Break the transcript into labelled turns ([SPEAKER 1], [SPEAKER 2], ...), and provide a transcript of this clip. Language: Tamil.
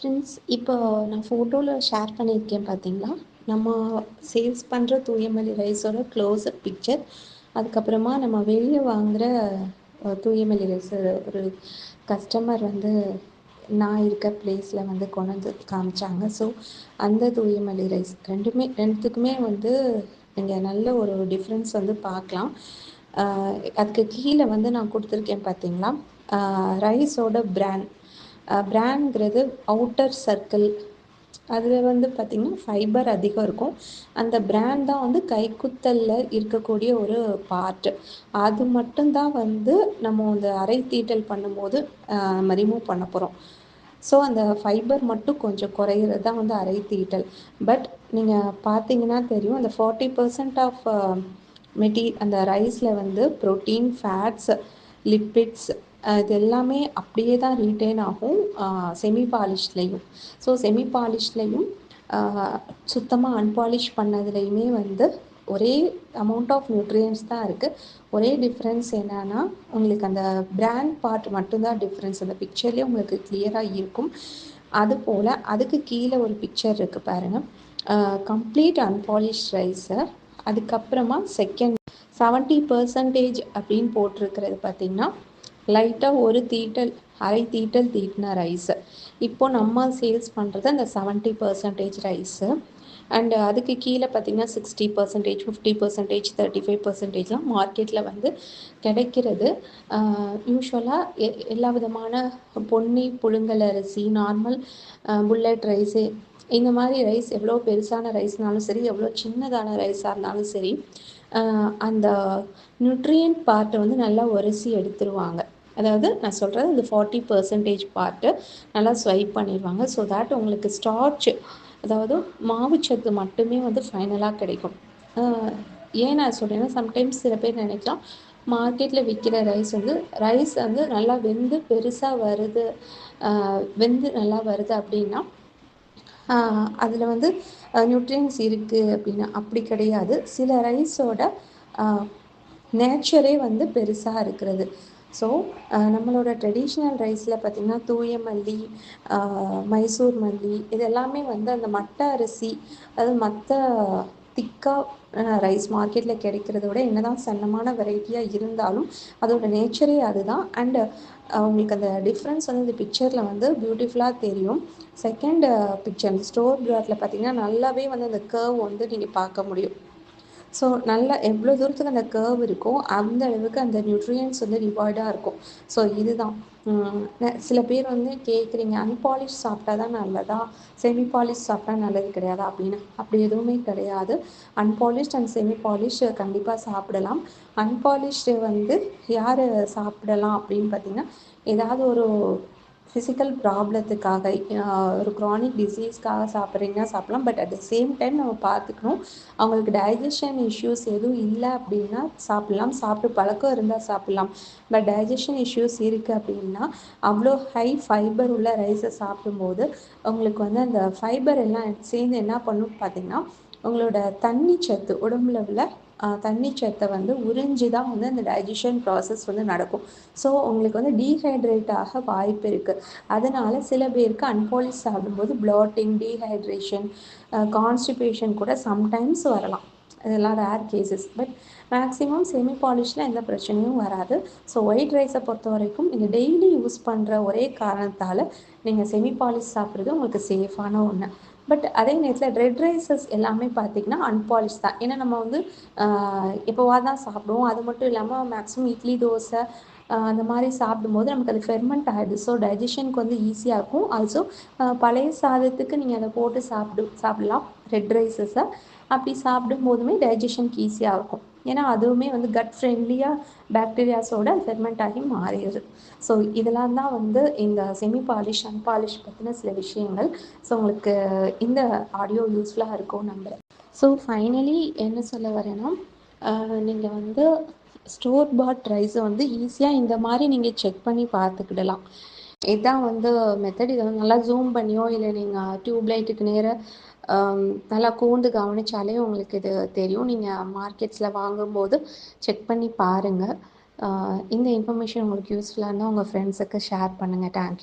[SPEAKER 1] ஃப்ரெண்ட்ஸ் இப்போ நான் ஃபோட்டோவில் ஷேர் பண்ணியிருக்கேன் பார்த்தீங்களா? நம்ம சேல்ஸ் பண்ணுற தூயமல்லி ரைஸோட க்ளோஸ்அப் பிக்சர் அதுக்கப்புறமா நம்ம வெளியே வாங்குகிற தூயமல்லி ரைஸ் ஒரு கஸ்டமர் வந்து நான் இருக்க பிளேஸில் வந்து கொண்டு வந்து காமிச்சாங்க. ஸோ அந்த தூயமல்லி ரைஸ் ரெண்டுமே ரெண்டுத்துக்குமே வந்து நீங்கள் நல்ல ஒரு டிஃப்ரென்ஸ் வந்து பார்க்கலாம். அதுக்கு கீழே வந்து நான் கொடுத்துருக்கேன் பார்த்தீங்களா? ரைஸோட பிராண்ட் பிராண்ட்ங்கிறது அவுட்டர் சர்க்கிள் அதில் வந்து பார்த்திங்கன்னா ஃபைபர் அதிகம் இருக்கும். அந்த பிராண்ட் தான் வந்து கைக்குத்தலில் இருக்கக்கூடிய ஒரு பார்ட்டு அது மட்டும்தான் வந்து நம்ம அந்த அரை தீட்டல் பண்ணும்போது நம்ம ரிமூவ் பண்ண போகிறோம் ஸோ அந்த ஃபைபர் மட்டும் கொஞ்சம் குறையிறது தான் வந்து அரை தீட்டல். பட் நீங்கள் பார்த்தீங்கன்னா தெரியும் அந்த ஃபார்ட்டி பர்சன்ட் ஆஃப் மெட்டீ அந்த ரைஸில் வந்து ப்ரோட்டீன் ஃபேட்ஸ் லிப்பிட்ஸ் இது எல்லாமே அப்படியே தான் ரீட்டைன் ஆகும் செமி பாலிஷ்லேயும் ஸோ செமி பாலிஷ்லேயும் சுத்தமாக அன்பாலிஷ் பண்ணதுலேயுமே வந்து ஒரே அமௌண்ட் ஆஃப் நியூட்ரியன்ஸ் தான் இருக்குது ஒரே டிஃப்ரென்ஸ் என்னன்னா உங்களுக்கு அந்த பிராண்ட் பார்ட் மட்டும்தான் டிஃப்ரென்ஸ் அந்த பிக்சர்லேயே உங்களுக்கு கிளியராக இருக்கும். அதுபோல் அதுக்கு கீழே ஒரு பிக்சர் இருக்குது பாருங்கள் கம்ப்ளீட் அன்பாலிஷ் ரைஸர் அதுக்கப்புறமா செகண்ட் செவன்ட்டி பர்சன்டேஜ் அப்படின்னு போட்டிருக்கிறது பார்த்திங்கன்னா லைட்டாக ஒரு தீட்டல் அரை தீட்டல் தீட்டின ரைஸு இப்போது நம்ம சேல்ஸ் பண்ணுறது அந்த செவன்ட்டி பர்சன்டேஜ் ரைஸு அண்டு அதுக்கு கீழே பார்த்திங்கன்னா sixty percentage fifty percentage thirty five பர்சன்டேஜ்லாம் மார்க்கெட்டில் வந்து கிடைக்கிறது. யூஸ்வலாக எ எல்லா விதமான பொன்னி புழுங்கல் அரிசி நார்மல் புல்லட் ரைஸு இந்த மாதிரி ரைஸ் எவ்வளோ பெருசான ரைஸ்னாலும் சரி எவ்வளோ சின்னதான ரைஸாக இருந்தாலும் சரி அந்த நியூட்ரியன்ட் பார்ட்டை வந்து நல்லா உரசி எடுத்துருவாங்க. அதாவது நான் சொல்கிறது இந்த ஃபார்ட்டி பர்சன்டேஜ் பார்ட்டு நல்லா ஸ்வைப் பண்ணிடுவாங்க ஸோ தேட் உங்களுக்கு ஸ்டார்ச் அதாவது மாவுச்சத்து மட்டுமே வந்து ஃபைனலாக கிடைக்கும். ஏன் நான் சொல்கிறேன்னா சம்டைம்ஸ் சில பேர் நினைக்கலாம் மார்க்கெட்டில் விற்கிற ரைஸ் வந்து ரைஸ் வந்து நல்லா வெந்து பெருசாக வருது வெந்து நல்லா வருது அப்படின்னா அதில் வந்து நியூட்ரியன்ஸ் இருக்குது அப்படின்னா அப்படி கிடையாது. சில ரைஸோட நேச்சரே வந்து பெருசாக இருக்கிறது. ஸோ நம்மளோட ட்ரெடிஷ்னல் ரைஸில் பார்த்திங்கன்னா தூய மல்லி மைசூர் மல்லி இது எல்லாமே வந்து அந்த மட்டை அரிசி அதாவது மற்ற திக்காக ரைஸ் மார்க்கெட்டில் கிடைக்கிறத விட என்ன தான் சன்னமான வெரைட்டியாக இருந்தாலும் அதோட நேச்சரே அதுதான். அண்டு உங்களுக்கு அந்த டிஃப்ரென்ஸ் வந்து இந்த பிக்சரில் வந்து பியூட்டிஃபுல்லாக தெரியும். செகண்ட் பிக்சர் அந்த ஸ்டோர் கிராஃபில் பார்த்திங்கன்னா நல்லாவே வந்து அந்த கர்வ் வந்து நீங்கள் பார்க்க முடியும். ஸோ நல்லா எவ்வளோ தூரத்துக்கு அந்த கர்வ் இருக்கோ அந்த அளவுக்கு அந்த நியூட்ரியன்ஸ் வந்து ரிவார்டாக இருக்கும். ஸோ இதுதான். சில பேர் வந்து கேட்குறீங்க அன்பாலிஷ் சாப்பிட்டா தான் நல்லதா? செமி பாலிஷ் சாப்பிட்டா நல்லது கிடையாதா? அப்படின்னு. அப்படி எதுவுமே கிடையாது. அன்பாலிஷ்ட் அண்ட் செமி பாலிஷ் கண்டிப்பாக சாப்பிடலாம். அன்பாலிஷ்டு வந்து யார் சாப்பிடலாம் அப்படின்னு பார்த்தீங்கன்னா ஏதாவது ஒரு ஃபிசிக்கல் ப்ராப்ளத்துக்காக ஒரு க்ரானிக் டிசீஸ்க்காக சாப்பிட்றீங்கன்னா சாப்பிட்லாம். But at the same time நம்ம பார்த்துக்கணும் அவங்களுக்கு டைஜஷன் இஷ்யூஸ் எதுவும் இல்லை அப்படின்னா சாப்பிட்லாம். சாப்பிட்டு பழக்கம் இருந்தால் சாப்பிட்லாம். பட் டைஜஷன் இஷ்யூஸ் இருக்குது அப்படின்னா அவ்வளோ ஹை ஃபைபர் உள்ள ரைஸை சாப்பிடும்போது உங்களுக்கு வந்து அந்த ஃபைபர் எல்லாம் சேர்ந்து என்ன பண்ணும் பார்த்தீங்கன்னா உங்களோட தண்ணி சத்து உடம்புல உள்ள தண்ணி சத்தை வந்து உறிஞ்சி தான் வந்து அந்த டைஜஷன் ப்ராசஸ் வந்து நடக்கும். ஸோ உங்களுக்கு வந்து டீஹைட்ரேட் ஆக வாய்ப்பு இருக்குது அதனால் சில பேருக்கு அன்பாலிஷ் சாப்பிடும்போது ப்ளாட்டிங் டீஹைட்ரேஷன் கான்ஸ்டிபேஷன் கூட சம்டைம்ஸ் வரலாம். இதெல்லாம் rare cases but maximum semi பாலிஷில் எந்த பிரச்சனையும் வராது. ஸோ ஒயிட் ரைஸை பொறுத்த வரைக்கும் நீங்கள் டெய்லி யூஸ் பண்ணுற ஒரே காரணத்தால் நீங்கள் செமி பாலிஷ் சாப்பிட்றது உங்களுக்கு சேஃபான ஒன்று பட் அதே நேரத்தில் ரெட் ரைஸஸ் எல்லாமே பார்த்திங்கன்னா அன்பாலிஷ் தான். ஏன்னா நம்ம வந்து எப்போவா தான் சாப்பிடுவோம். அது மட்டும் இல்லாமல் மேக்ஸிமம் இட்லி தோசை அந்த மாதிரி சாப்பிடும்போது நமக்கு அது ஃபெர்மெண்ட் ஆகிடுது ஸோ டைஜஷனுக்கு வந்து ஈஸியாக இருக்கும். ஆல்சோ பழைய சாதத்துக்கு நீங்கள் அதை போட்டு சாப்பிடு சாப்பிடலாம். ரெட் ரைஸஸை அப்படி சாப்பிடும் போதுமே டைஜஷனுக்கு ஈஸியாக இருக்கும். ஏன்னா அதுவுமே வந்து கட் ஃப்ரெண்ட்லியாக பேக்டீரியாஸோட ஃபெர்மெண்ட் ஆகி மாறிடுது. ஸோ இதெல்லாம் தான் வந்து இந்த செமி பாலிஷ் அன்பாலிஷ் பற்றின சில விஷயங்கள். ஸோ உங்களுக்கு இந்த ஆடியோ யூஸ்ஃபுல்லாக இருக்கும் நம்புகிறேன் ஸோ ஃபைனலி என்ன சொல்ல வரேன்னா நீங்கள் வந்து ஸ்டோர் பாட் ரைஸை வந்து ஈஸியாக இந்த மாதிரி நீங்கள் செக் பண்ணி பார்த்துக்கிடலாம். இதுதான் வந்து மெத்தட் இதை நல்லா ஜூம் பண்ணியோ இல்லை நீங்கள் டியூப் லைட்டுக்கு நேராக நல்லா கூர்ந்து கவனிச்சாலே உங்களுக்கு இது தெரியும். நீங்கள் மார்க்கெட்ஸில் வாங்கும்போது செக் பண்ணி பாருங்கள் இந்த இன்ஃபர்மேஷன் உங்களுக்கு யூஸ்ஃபுல்லாக இருந்தால் உங்கள் ஃப்ரெண்ட்ஸுக்கு ஷேர் பண்ணுங்கள் தேங்க்யூ